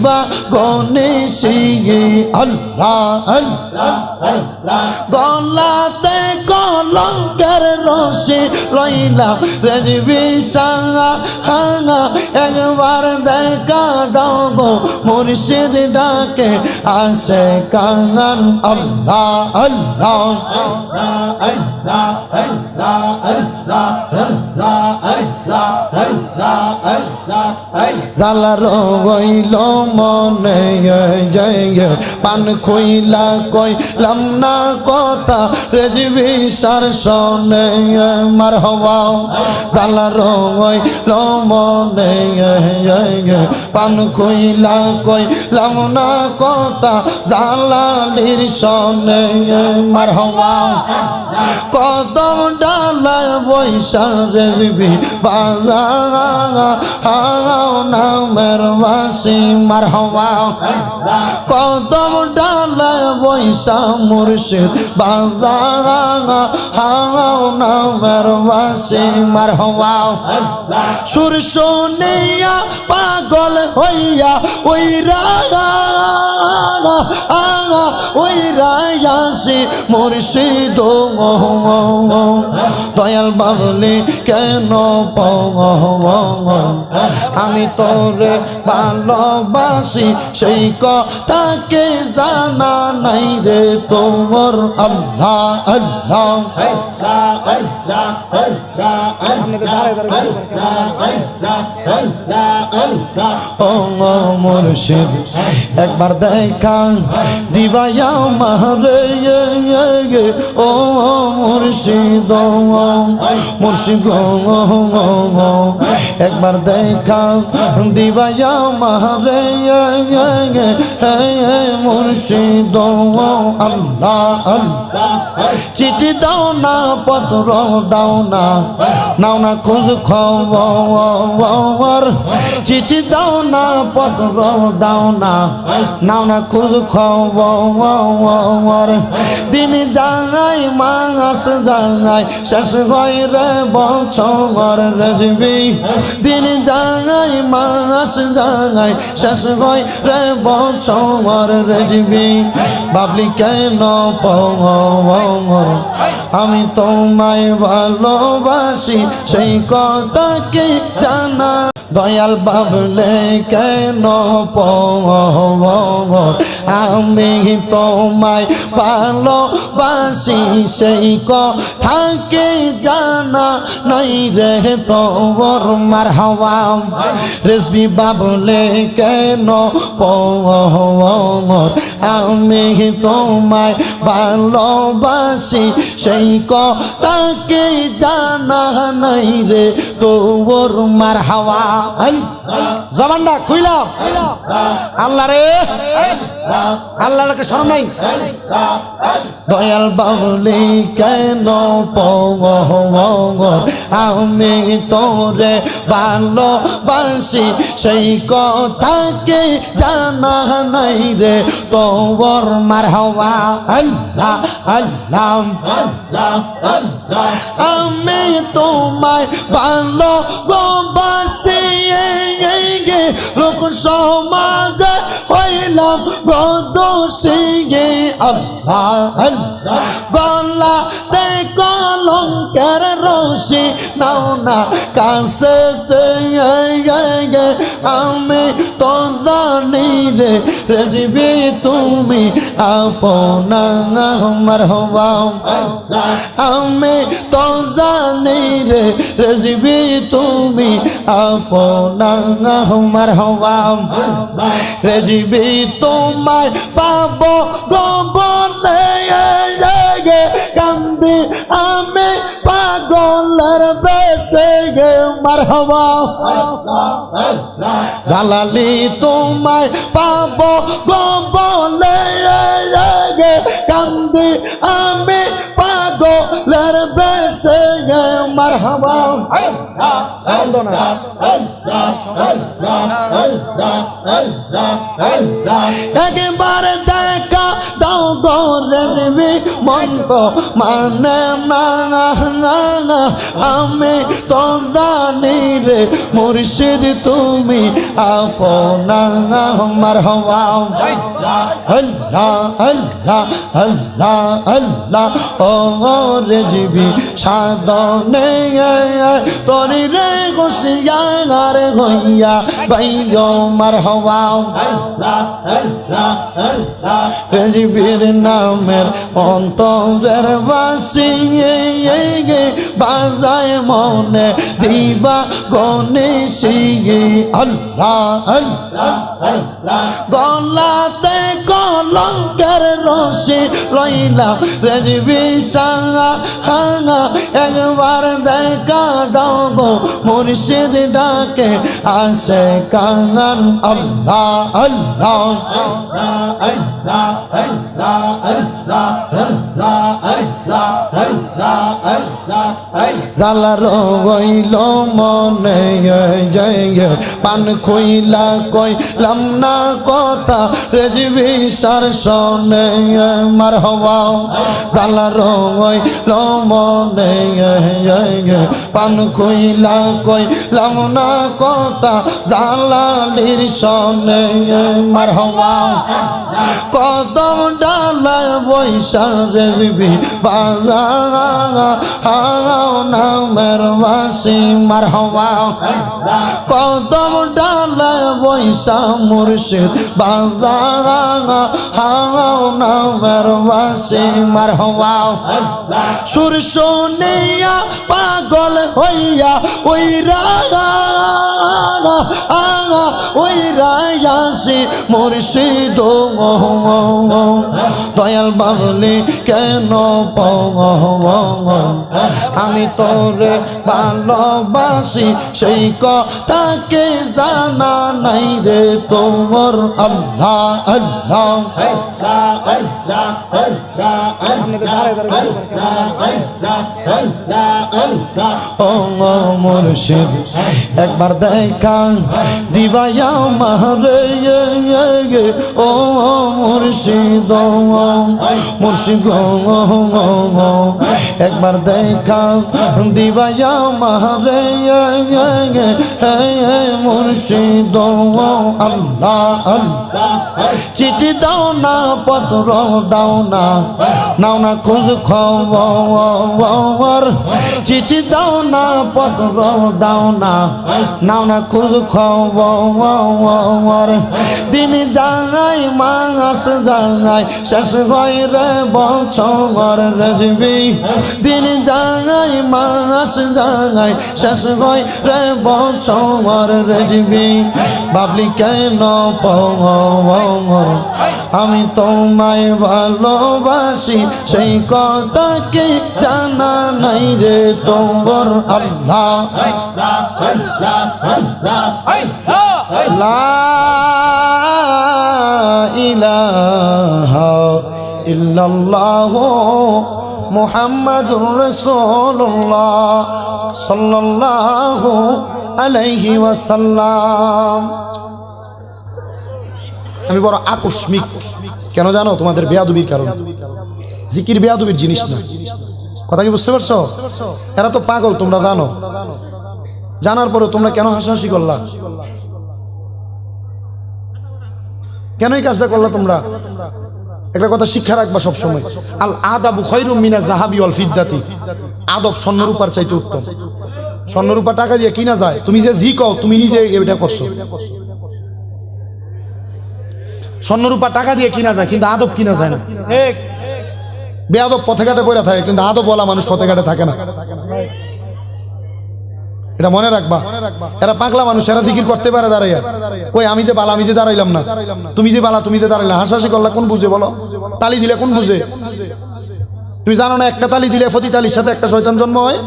দিবা গণেশ আল্লাহ আল্লাহ। গলাতে কলঙ্কের রশি লইলাম রেজবি সাঙ্গা হাঙ্গা একবার দেখা দাও গো মুর্শিদ ডাকে, আসে কাঙ্গান আল্লাহ আল্লাহ। জালার বইল মনে পান খুইলা কইলাম না কথা। রেজবি সার সনে মার হওয়া। জালার বইল মনে পান খুইলা কইলাম না কথা। জালালির সনে মার হওয়া। কদম ডালায় বৈশা রেজবি বাজা। হাও নামের বাসি মার হওয়া। কদম ডালায় বৈশা মুর্শিদ বাজা হাও নামের বাসি মার হওয়া সুর শুনিয়া পাগল হইয়া ওই রাগা ওই রায়াসি মুর্শিদ দয়াল বাবলি কেন আমি তোরে ভালোবাসি, সেই কথাকে জানা নাই রে তোর আল্লাহ আল্লাহ। মুর্শিদ, একবার দেখা দিবায়া মারে ও মুর্শিদ মুর্শিদ একবার দেখা দিবায়া মারে মুর্শিদ আল্লাহ। আল্লাহ চিঠি দাও না, পত্র দাও না। নাও না খোঁজ খবর। চিঠি দাও না, পত্র দাও না। নাও না খোঁজ খবর। দিন যাঙাই মাস যাঙাই শেষ হয় রে বছর রেজবি। দিন যাঙাই মাস যাঙাই শেষ হয় রে বছর রেজবি। বাবলি পর আমি তোমায় ভালোবাসি সেই কথা কি জানা দয়াল বাবলে কেন পর আমি তোমায় ভালোবাসি, সেই কথা কি জানা নাই রে তোর মার হওয়া রেসবি বাবলে কেন পর আমি তোমায় ভালোবাসি, সেই কথাকে জানা নাই রে তোর মার হাওয়া আল্লাহ রে। নাই। দয়াল কেন আমি তোরে ভালোবাসি, সেই কথাকে জানা নাই রে তোর মার হওয়া আল্লাহ আল্লাহ। আমি তোমায় ভালো গোবাসি গে লোক সমাজে হইলাম বদোষী আল্লাহ আল্লাহ। গলা তে কলঙ্কের রশি নাও না কাছে আমি তো জানি রে রেসিবি তুমি আপনা আমার হওয়া আমি তো জানি রে রেসিবি তুমি আপনা আমার হওয়া রেজিবি তোমার পাবো গোবনে কান্দি আমি পাগলের বেশে গে মার হওয়া জালালি তোমায় পাবো গোবনে গে। কান্দি আমি পাগলের বেশে গে মার মন না আমি তো জানি রে মুর্শিদ তুমি আপনা। মার হওয়া আল্লাহ আল্লাহ আল্লাহ আল্লাহ ও রেজবি, সাধনে তরি রে খুশিয়ার হইয়া বাইয় মার হওয়া পৃথিবীর নামের অন্তরের বাসি গে বাজায় মনে দিবা গণেশি আল্লাহ আল্লাহ গলাতে কলঙ্কের রশি লইলাম রেজবি সাঙ্গা হাঙ্গা একবার দেখা দাও গো মুর্শিদ ডাকে, আসে কাঙ্গান আল্লাহ আল্লাহ। জালার হইল মনে পান খুইলা কইলাম না কথা। রেজবি সার সনে মার হওয়া। জালার হইল মনে পান খুইলা কইলাম না কথা। জালালির সনে মার হওয়া। কদম ডালায় বৈশা রেজবি বাজা হাও নামের বাসি মার হওয়া। কদম ডালায় বৈশা মুর্শিদ বাজা হাও না বাসি মার হওয়া সুর শুনিয়া পাগল হইয়া ওই রাগা ওই রায়াসি মুর্শিদ দয়াল বাবলি কেন আমি তোরে ভালোবাসি, সেই কথাকে জানা নাই রে তোমার আল্লাহ আল্লাহ। মুর্শিদ, একবার দেখা দিবায়া মারে ও মুর্শিদ মুর্শিদ একবার দেখা দিবায়া মারে মুর্শিদ আল্লাহ আল্লাহ। চিঠি দাও না, পত্র দাও না। নাও না খোঁজ খবর। চিঠি দাও না, পত্র দাও না। নাও না খোঁজ খবর। দিন যাই মাস যাই শেষ হয় রে বছর রেজবি। দিন যাই মাস যাই শেষ হয় রে বছর রেজবি। বাবলি কেন আমি তোমায় ভালোবাসি, সেই কথা কি জানা নাই রে তোমার আল্লাহ? ইলাহা ইল্লাল্লাহ মুহাম্মাদুর রাসূলুল্লাহ সাল্লাল্লাহু আলাইহি ওয়াসাল্লাম। আমি বড় আকস্মিক। কেন জানো? তোমাদের বেয়াদুবির কারণ। জিকির বেয়াদুবির জিনিস না। কথা কি বুঝতে পারছ? এরা তো পাগল, তোমরা জানো। জানার পরে তোমরা কেন হাসাহাসি করলা? কেন এই কাজটা করলা তোমরা? একটা কথা শিক্ষা রাখবা সবসময়। আল আদাবু খৈরুম মিনা জাহাবি অল ফিদ্দাতি। আদব স্বর্ণরূপার চাইতে উত্তম। স্বর্ণরূপা টাকা দিয়ে কিনা যায়। তুমি যে জি কও, তুমি নিজে এটা করছ। স্বর্ণরূপা টাকা দিয়ে কিনা যায় কিন্তু আদব কিনা যায় না। বেআদব পথে ঘাটে পড়ে থাকে কিন্তু আদব বলা মানুষ পথে ঘাটে থাকে না। এটা মনে রাখবা। এরা পাগলা মানুষ এরা জিকির করতে পারে দাঁড়াইয়া। কই আমি যে বালা আমি যে দাঁড়াইলাম না। তুমি যে বালা তুমি যে দাঁড়াইলা হাসাহাসি করলা কোন বুঝে বলো? তালি দিলে কোন বুঝে? তুমি জানো না একটা তালি দিলে ফতি তালির সাথে একটা শয়তান জন্ম হয়?